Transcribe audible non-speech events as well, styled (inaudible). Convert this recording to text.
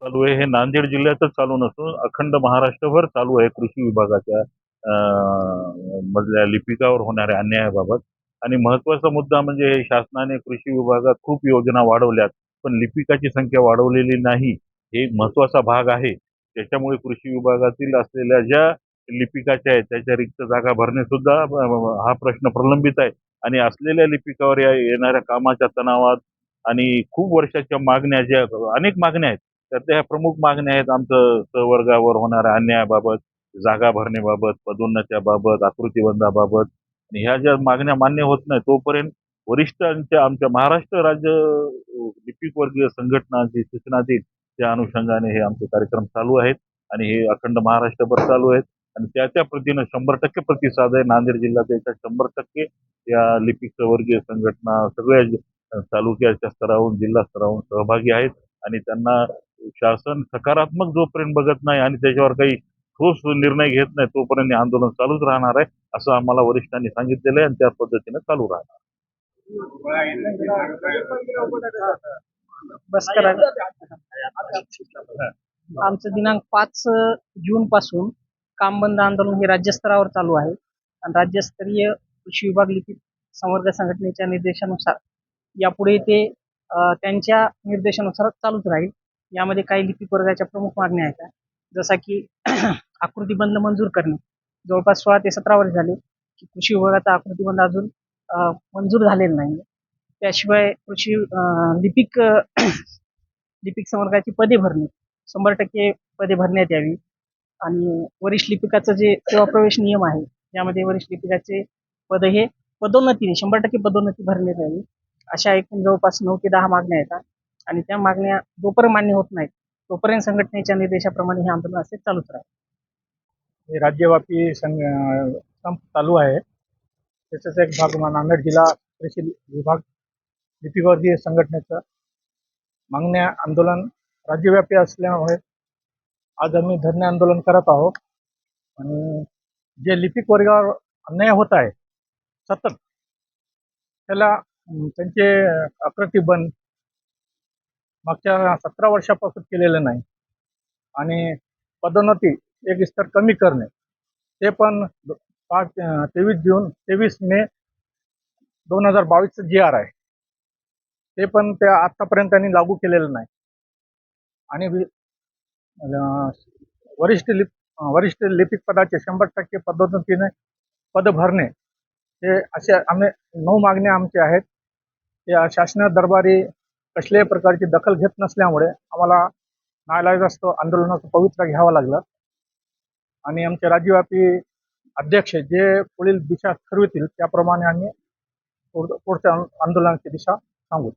चालू आहे. हे नांदेड जिल्ह्यातच चालू नसून अखंड महाराष्ट्रभर चालू आहे कृषी विभागाच्या मधल्या लिपिकावर होणाऱ्या अन्यायाबाबत. आणि महत्त्वाचा मुद्दा म्हणजे हे शासनाने कृषी विभागात खूप योजना वाढवल्यात पण लिपिकाची संख्या वाढवलेली नाही. हे एक महत्त्वाचा भाग आहे. त्याच्यामुळे कृषी विभागातील असलेल्या ज्या लिपिकाच्या आहेत त्याच्या रिक्त जागा भरणे सुद्धा हा प्रश्न प्रलंबित आहे. आणि असलेल्या लिपिकावर या येणाऱ्या कामाच्या तणावात आणि खूप वर्षाच्या मागण्या ज्या अनेक मागण्या आहेत. त्यातल्या ह्या प्रमुख मागण्या आहेत आमचं सहवर्गावर होणाऱ्या अन्यायाबाबत जागा भरण्याबाबत पदोन्नत्याबाबत आकृतीबंधाबाबत. आणि ह्या ज्या मागण्या मान्य होत नाही तोपर्यंत वरिष्ठांच्या आमच्या महाराष्ट्र राज्य लिपिकवर्गीय लिपिक वर्गीय संघटना जी सूचना देईल त्या अनुषंगाने हे आमचे कार्यक्रम चालू आहेत. आणि हे अखंड महाराष्ट्रभर चालू आहेत. आणि त्या त्या प्रतीनं शंभर टक्के प्रतिसाद आहे. नांदेड जिल्ह्यात याच्या शंभर टक्के या लिपिक वर्गीय संघटना सगळ्या तालुक्याच्या स्तरावरून जिल्हा स्तरावरून सहभागी आहेत आणि त्यांना शासन सकारात्मक जोपर्यंत बघत नाही आणि त्याच्यावर काही ठोस निर्णय घेत नाही तोपर्यंत आंदोलन चालूच राहणार आहे असं आम्हाला वरिष्ठांनी सांगितलेलं आहे आणि त्या पद्धतीने चालू राहणार बस करा. आमचं दिनांक पाच जून पासून काम बंद आंदोलन हे राज्यस्तरावर चालू आहे. आणि राज्यस्तरीय कृषी विभाग लिखित संवर्ग संघटनेच्या निर्देशानुसार यापुढे ते त्यांच्या निर्देशानुसार चालूच राहील. यामध्ये काही लिपिक वर्गाच्या प्रमुख मागण्या आहेत. जसा की (clears throat) आकृतीबंध मंजूर करणे. जवळपास सोळा ते सतरा वर्ष झाले की कृषी विभागाचा आकृतीबंध अजून मंजूर झालेला नाही. त्याशिवाय कृषी लिपिक (clears throat) लिपिक संवर्गाची पदे भरणे. शंभर टक्के पदे भरण्यात यावी. आणि वरिष्ठ लिपिकाचं जे सेवा प्रवेश नियम आहे यामध्ये वरिष्ठ लिपिकाचे पद हे पदोन्नतीने शंभर टक्के पदोन्नती भरण्यात यावी. अशा एकूण जवळपास नऊ ते दहा मागण्या येतात. आणि त्या मागण्या जोपर्यंत मान्य होत नाहीत तोपर्यंत संघटनेच्या निर्देशाप्रमाणे हे आंदोलन असे चालूच राहील हे राज्यव्यापी संघ संप चालू आहे. त्याचाच एक भाग नांदेड जिल्हा कृषी विभाग लिपिवर्दीय संघटनेचं मागण्या आंदोलन राज्यव्यापी असल्यामुळे आज आम्ही धरणे आंदोलन करत आहोत. आणि जे लिपिक वर्गावर अन्याय होत आहे सतत त्याला त्यांचे अप्रतिबंध मागच्या सतरा वर्षापासून केलेलं नाही. आणि पदोन्नती एक स्तर कमी करणे. ते पण पाच तेवीस जून तेवीस मे दोन हजार बावीसचं जी आर आहे. ते पण त्या आत्तापर्यंत त्यांनी लागू केलेलं नाही. आणि वरिष्ठ लिप वरिष्ठ लिपिक पदाचे शंभर टक्के पदोन्नतीने पद भरणे. हे असे आम्ही नऊ मागण्या आमच्या आहेत. या शासना दरबारी कसल्याही प्रकारची दखल घेत नसल्यामुळे आम्हाला नाईलाजास्तव आंदोलनाचं पवित्रा घ्यावं लागलं. आणि आमचे राज्यव्यापी अध्यक्ष जे पुढील दिशा ठरवितील त्याप्रमाणे आम्ही पुढच्या आंदोलनाची दिशा सांगू.